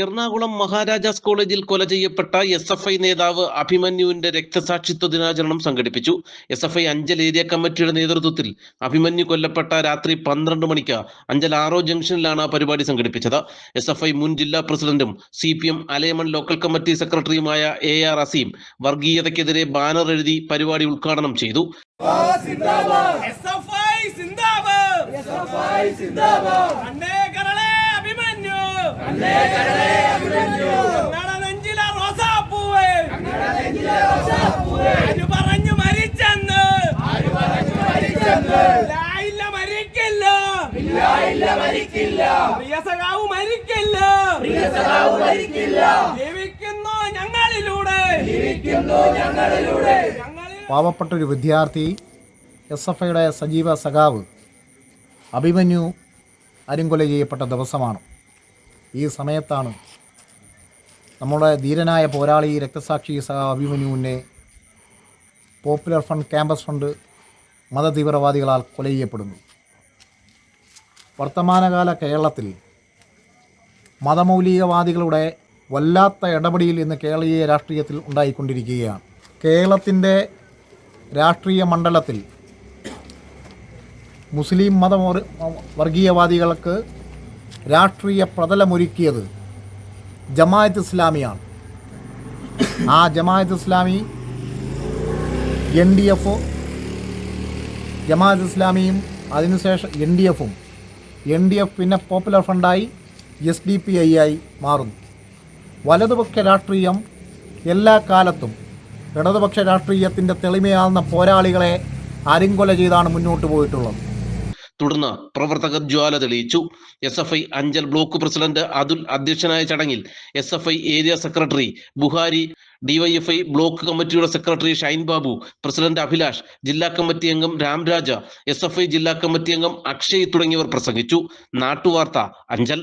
എറണാകുളം മഹാരാജാസ് കോളേജിൽ കൊല ചെയ്യപ്പെട്ട എസ് എഫ് ഐ നേതാവ് അഭിമന്യുവിന്റെ രക്തസാക്ഷിത്വ ദിനാചരണം സംഘടിപ്പിച്ചു. S F I Anchal area കമ്മിറ്റിയുടെ നേതൃത്വത്തിൽ അഭിമന്യു കൊല്ലപ്പെട്ട രാത്രി പന്ത്രണ്ട് മണിക്ക് അഞ്ചൽ ആറോ ജംഗ്ഷനിലാണ് പരിപാടി സംഘടിപ്പിച്ചത്. എസ് എഫ് ഐ മുൻ ജില്ലാ പ്രസിഡന്റും C P M Alayaman local committee സെക്രട്ടറിയുമായ എ ആർ അസീം വർഗീയതയ്ക്കെതിരെ ബാനർ എഴുതി പരിപാടി ഉദ്ഘാടനം ചെയ്തു. എസ്എഫ്ഐ സിന്ദാബാദ്. പ്രിയ സഖാവ് മരിക്കില്ല. പ്രിയ സഖാവ് മരിക്കില്ല. ജീവിക്കുന്നു ഞങ്ങളിലൂടെ. ജീവിക്കുന്നു ഞങ്ങളിലൂടെ. പാവപ്പെട്ട ഒരു വിദ്യാർത്ഥി എസ് എഫ് ഐയുടെ സജീവ സഖാവ് അഭിമന്യു അരിങ്കൊല ചെയ്യപ്പെട്ട ദിവസമാണ്. ഈ സമയത്താണ് നമ്മുടെ ധീരനായ പോരാളി രക്തസാക്ഷി സഖാവ് അഭിമന്യുവിനെ പോപ്പുലർ ഫണ്ട് ക്യാമ്പസ് ഫണ്ട് മതതീവ്രവാദികളാൽ കൊല ചെയ്യപ്പെടുന്നു വർത്തമാനകാല കേരളത്തിൽ മതമൗലികവാദികളുടെ വല്ലാത്ത ഇടപെടിയിൽ ഇന്ന് കേരളീയ രാഷ്ട്രീയത്തിൽ ഉണ്ടായിക്കൊണ്ടിരിക്കുകയാണ്. കേരളത്തിന്റെ രാഷ്ട്രീയ മണ്ഡലത്തിൽ മുസ്ലിം മത വർഗീയവാദികൾക്ക് രാഷ്ട്രീയ പ്രതലമൊരുക്കിയത് ജമായത്ത് ഇസ്ലാമിയാണ്. ആ Jamaat Islami N D F Jamaat ഇസ്ലാമിയും അതിനുശേഷം എൻ ഡി എഫും എൻ ഡി എഫ് പിന്നെ പോപ്പുലർ ഫണ്ടായി എസ് ഡി പി ഐ ആയി മാറുന്നു. വലതുപക്ഷ രാഷ്ട്രീയം എല്ലാ കാലത്തും ഇടതുപക്ഷ രാഷ്ട്രീയത്തിന്റെ തെളിമയാകുന്ന പോരാളികളെ അരിങ്കൊല ചെയ്താണ് മുന്നോട്ട് പോയിട്ടുള്ളത്. തുടർന്ന് പ്രവർത്തകർ ജ്വാല തെളിയിച്ചു. S F I Anchal block president Athul അധ്യക്ഷനായ ചടങ്ങിൽ S F I area secretary Buhari DYFI block കമ്മിറ്റിയുടെ സെക്രട്ടറി ഷൈൻ ബാബു പ്രസിഡന്റ് അഭിലാഷ് ജില്ലാ കമ്മിറ്റി അംഗം രാംരാജ എസ് എഫ് ഐ ജില്ലാ കമ്മിറ്റി അംഗം അക്ഷയ് തുടങ്ങിയവർ പ്രസംഗിച്ചു. നാട്ടുവാർത്ത അഞ്ചൽ.